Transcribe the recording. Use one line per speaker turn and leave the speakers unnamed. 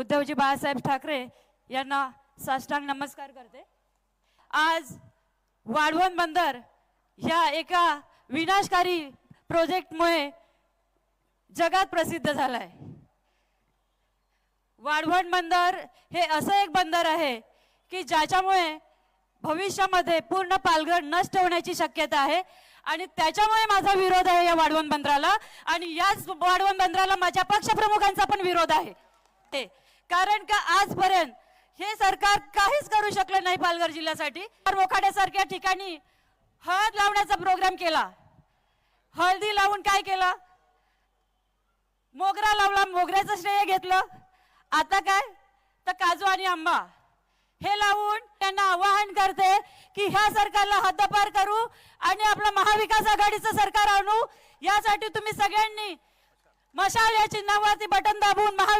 उद्धवजी बाळासाहेब ठाकरे यांना साष्टांग नमस्कार करते. आज वाढवण बंदर ह्या एका विनाशकारी प्रोजेक्टमुळे जगात प्रसिद्ध झालाय. वाढवण बंदर हे असं एक बंदर आहे की ज्याच्यामुळे भविष्यामध्ये पूर्ण पालघर नष्ट होण्याची शक्यता आहे आणि त्याच्यामुळे माझा विरोध आहे या वाढवण बंदराला आणि याच वाढवण बंदराला माझ्या पक्षप्रमुखांचा पण विरोध आहे. ते कारण का आजपर्यंत हे सरकार काहीच करू शकलं नाही पालघर जिल्ह्यासाठी. तर मोखाड्यासारख्या ठिकाणी हळद लावण्याचा प्रोग्राम केला. हळदी लावून काय केलं? मोगरा लावला मोगऱ्याचं श्रेय घेतलं. आता काय? तर काजू आणि आंबा. हे लावून त्यांना आवाहन करते की ह्या सरकारला हद्दपार करू आणि आपलं महाविकास आघाडीचं सरकार आणू. यासाठी तुम्ही सगळ्यांनी मशाल या चिन्हावरती बटन दाबून महा